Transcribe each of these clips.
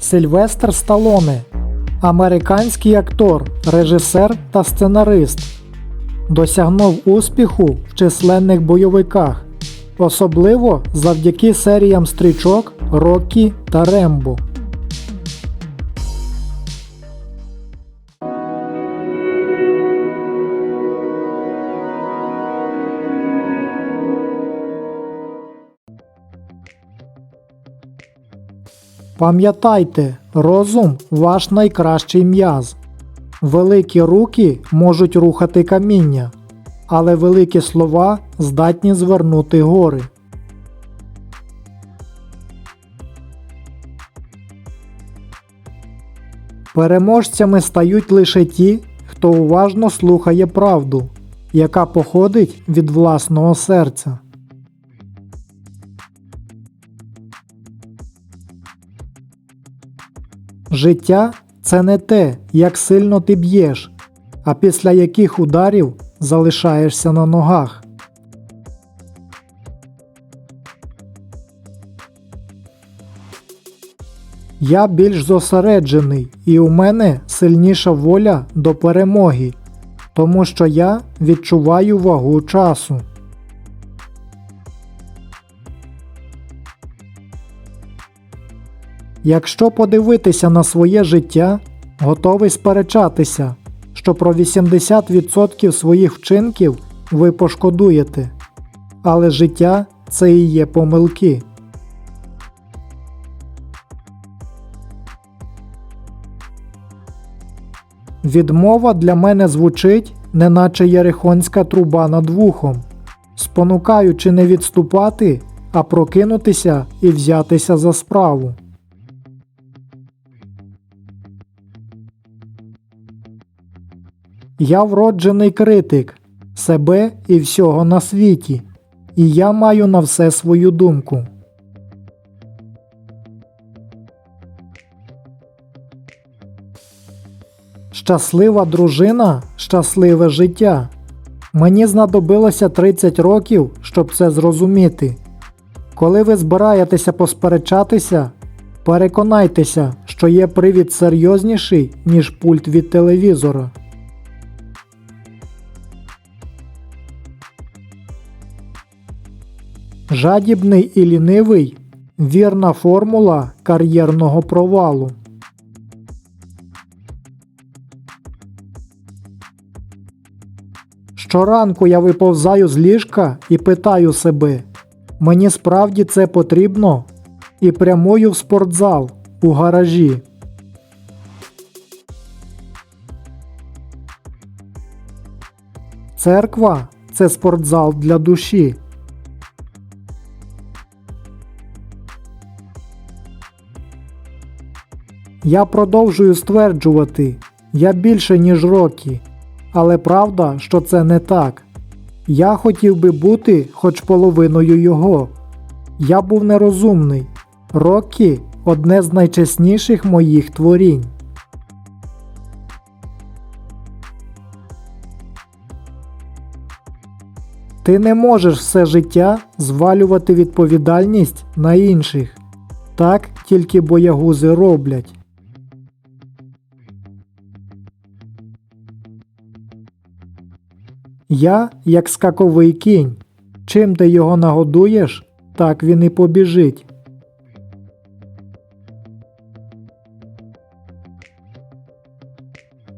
Сильвестр Сталоне, американський актор, режисер та сценарист. Досягнув успіху в численних бойовиках, особливо завдяки серіям стрічок Роккі та Рембо. Пам'ятайте, розум ваш найкращий м'яз. Великі руки можуть рухати каміння, але великі слова здатні звернути гори. Переможцями стають лише ті, хто уважно слухає правду, яка походить від власного серця. Життя це не те, як сильно ти б'єш, а після яких ударів залишаєшся на ногах. Я більш зосереджений і у мене сильніша воля до перемоги, тому що я відчуваю вагу часу. Якщо подивитися на своє життя, готовий сперечатися, що про 80% своїх вчинків ви пошкодуєте. Але життя це і є помилки. Відмова для мене звучить, неначе єрихонська труба над вухом, спонукаючи не відступати, а прокинутися і взятися за справу. Я вроджений критик себе і всього на світі, і я маю на все свою думку. Щаслива дружина, щасливе життя. Мені знадобилося 30 років, щоб це зрозуміти. Коли ви збираєтеся посперечатися, переконайтеся, що є привід серйозніший, ніж пульт від телевізора. Жадібний і лінивий вірна формула кар'єрного провалу. Щоранку я виповзаю з ліжка і питаю себе, мені справді це потрібно? І прямую в спортзал у гаражі. Церква це спортзал для душі. Я продовжую стверджувати, я більше, ніж роки. Але правда, що це не так. Я хотів би бути хоч половиною його. Я був нерозумний. Рокі одне з найчесніших моїх творінь. Ти не можеш все життя звалювати відповідальність на інших. Так тільки боягузи роблять. Я як скаковий кінь. Чим ти його нагодуєш, так він і побіжить.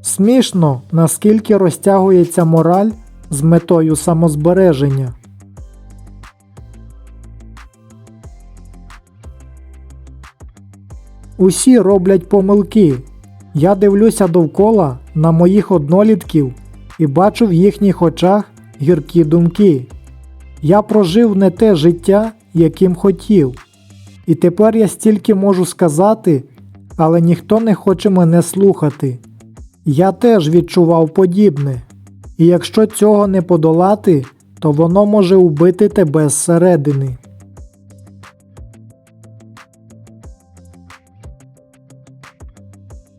Смішно, наскільки розтягується мораль з метою самозбереження. Усі роблять помилки. Я дивлюся довкола на моїх однолітків і бачу в їхніх очах гіркі думки. Я прожив не те життя, яким хотів. І тепер я стільки можу сказати, але ніхто не хоче мене слухати. Я теж відчував подібне, і якщо цього не подолати, то воно може убити тебе зсередини.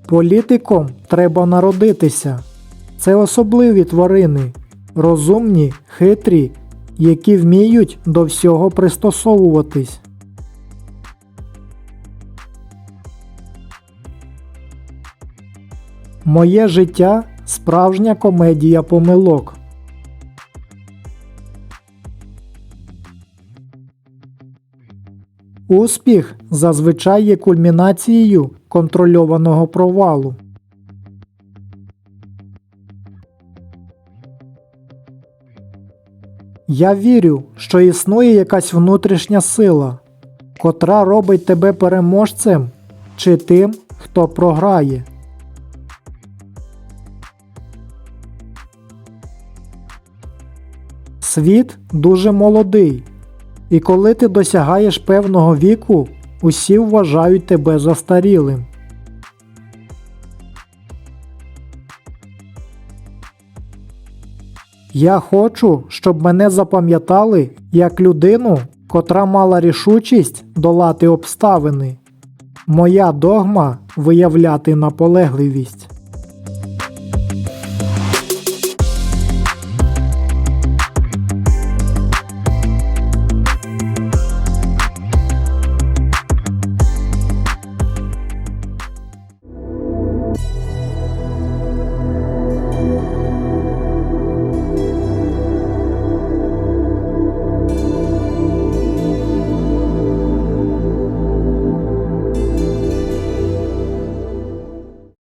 Політиком треба народитися. Це особливі тварини, розумні, хитрі, які вміють до всього пристосовуватись. Моє життя справжня комедія помилок. Успіх зазвичай є кульмінацією контрольованого провалу. Я вірю, що існує якась внутрішня сила, котра робить тебе переможцем чи тим, хто програє. Світ дуже молодий, і коли ти досягаєш певного віку, усі вважають тебе застарілим. Я хочу, щоб мене запам'ятали як людину, котра мала рішучість долати обставини. Моя догма виявляти наполегливість.